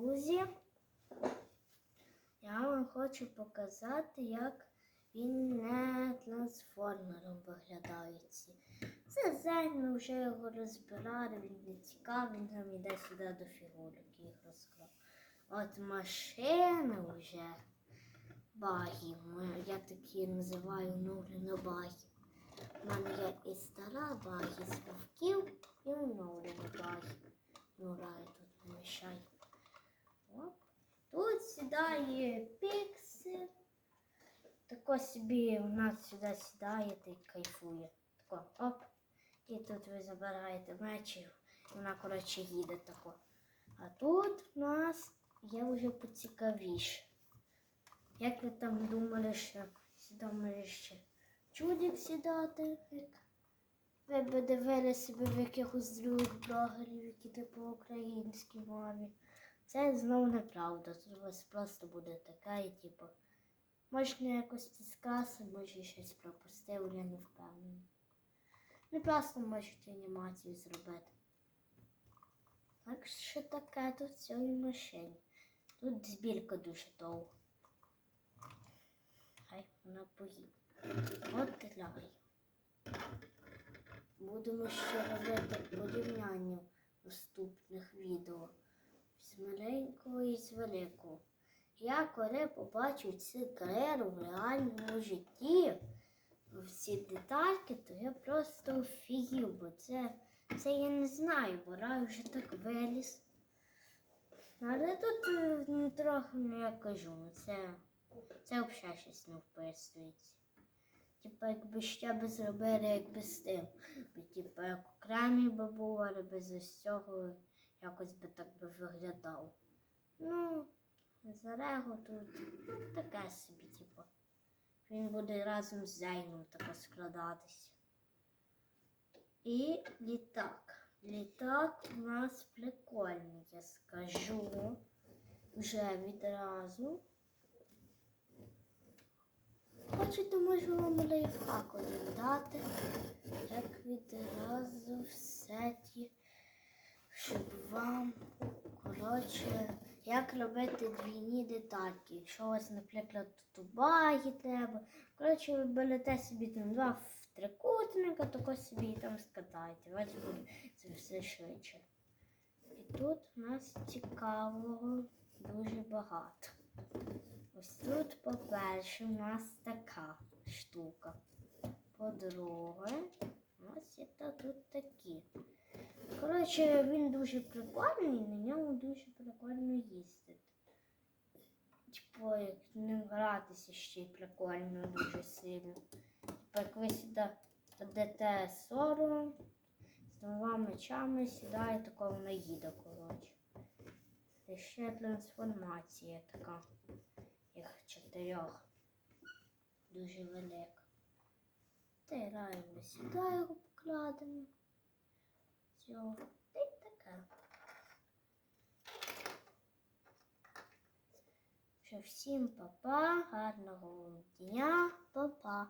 друзі, я вам хочу показати, як він не трансформером виглядає. ці. Це зень, ми вже його розбирали, він не цікавий, він там іде сюди до фігурок їх розклав. От машина вже баги. ми- Я такі називаю оновлено баги. У мене є і стара баги з вовків, і оновлена баги. Ну, рай тут не мішай. Оп. Тут сідає піксель. Тако собі у нас сюди сідає та й кайфує. Тако, оп. І тут ви забираєте мечі. Вона, коротше, їде тако. А тут у нас є вже поцікавіше. Як ви там думали, що сюди може ще чудик сідати? Як ви б дивилися в якихось других блогерів, які типу українській мові. Це знову неправда. Тут у вас просто буде таке, і типу, можна якось підсказати, може щось пропустив, я не впевнений. Не просто можете анімацію зробити. Так що таке тут цій машині. Тут збірка дуже довга. Хай вона поїде. От ляй. Будемо ще робити порівняння наступних відео маленького і з великого. Я коли побачив цю кар'єру в реальному житті, всі детальки, то я просто офігів, бо це, це я не знаю, бо рай вже так виліз. Але тут е, ну, трохи, ну я кажу, ну, це, це взагалі щось не вписується. Типа, якби ще би зробили, якби з тим. Типа, як окремі би був, але без ось цього якось би так би виглядав. Ну, Зарего тут таке собі, типу. Він буде разом з Зейном тако складатись. І літак. Літак у нас прикольний, я скажу вже відразу. Хочете, можу вам лайфхак один дати, як відразу все ті, щоб вам, коротше, як робити двійні детальки. Якщо у вас, наприклад, тут баги треба. Коротше, ви берете собі там два трикутника, тако собі там скатаєте. У буде це все швидше. І тут у нас цікавого дуже багато. Ось тут, по-перше, у нас така штука. По-друге, у нас є тут такі. Коротше, він дуже прикольний, на ньому дуже прикольно їздити. Типу, як ним гратися ще й прикольно дуже сильно. Типу, як ви сюди дадете сором, з двома мечами сідає такого наїда, коротше. І ще трансформація така, їх чотирьох. Дуже велика. Та й раємо сюди його покладемо. Цього. Та й таке. Що всім па-па, гарного дня, па-па.